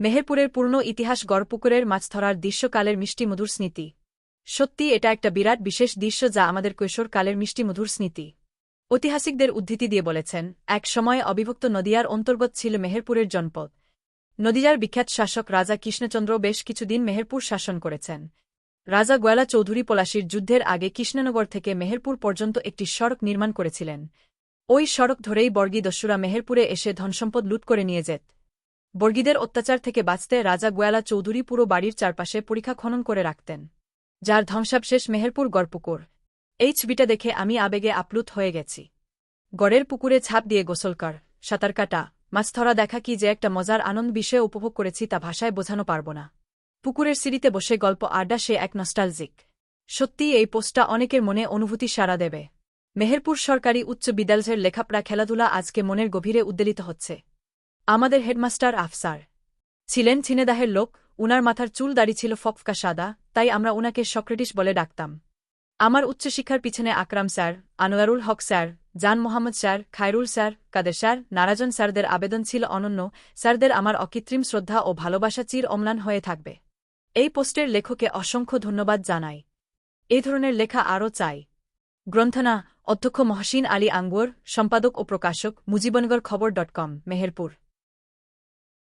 মেহেরপুরের পূর্ণ ইতিহাস গড়পুকুরের মাছ ধরার দৃশ্যকালের মিষ্টি মধুর স্মৃতি। সত্যি, এটা একটা বিরাট বিশেষ দৃশ্য যা আমাদের কৈশোরকালের মিষ্টি মধুর স্মৃতি। ঐতিহাসিকদের উদ্ধৃতি দিয়ে বলেছেন, এক সময় অবিভক্ত নদিয়ার অন্তর্গত ছিল মেহেরপুরের জনপদ। নদিয়ার বিখ্যাত শাসক রাজা কৃষ্ণচন্দ্র বেশ কিছুদিন মেহেরপুর শাসন করেছেন। রাজা গোয়ালা চৌধুরী পলাশির যুদ্ধের আগে কৃষ্ণনগর থেকে মেহেরপুর পর্যন্ত একটি সড়ক নির্মাণ করেছিলেন। ওই সড়ক ধরেই বর্গী দস্যুরা মেহেরপুরে এসে ধনসম্পদ লুট করে নিয়ে যেত। বর্গীদের অত্যাচার থেকে বাঁচতে রাজা গোয়ালা চৌধুরী পুরো বাড়ির চারপাশে পরীক্ষা খনন করে রাখতেন, যার ধ্বংসাবশেষ মেহেরপুর গড়পুকুর। এই ছবিটা দেখে আমি আবেগে আপ্লুত হয়ে গেছি। গড়ের পুকুরে ছাপ দিয়ে গোসল কর সাঁতার কাটা, মাছ ধরা দেখা কি যে একটা মজার আনন্দ বিষয়ে উপভোগ করেছি তা ভাষায় বোঝানো পারব না। পুকুরের সিঁড়িতে বসে গল্প আড্ডা সে এক নস্টালজিক সত্যিই এই পোস্টটা অনেকের মনে অনুভূতি সাড়া দেবে। মেহেরপুর সরকারি উচ্চ বিদ্যালয়ের লেখাপড়া খেলাধুলা আজকে মনের গভীরে উদ্বেলিত হচ্ছে। আমাদের হেডমাস্টার আফসার। ছিলেন ছিনেদাহের লোক, উনার মাথার চুল দাড়ি ছিল ফকফকা সাদা, তাই আমরা উনাকে সক্রেটিস বলে ডাকতাম। আমার উচ্চশিক্ষার পিছনে Akram sir, Anwarul Haque sir, Jan Mohammad sir, Khairul sir, Kader sir, Narajan স্যারদের আবেদন ছিল অনন্য, স্যারদের আমার অকৃত্রিম শ্রদ্ধা ও ভালোবাসা চির অম্লান হয়ে থাকবে। এই পোস্টের লেখকে অসংখ্য ধন্যবাদ জানাই। এই ধরনের লেখা আরও চাই। গ্রন্থনা, অধ্যক্ষ মহসিন আলী আঙ্গুর, সম্পাদক ও প্রকাশক, মুজিবনগর খবর ডট কম, মেহেরপুর।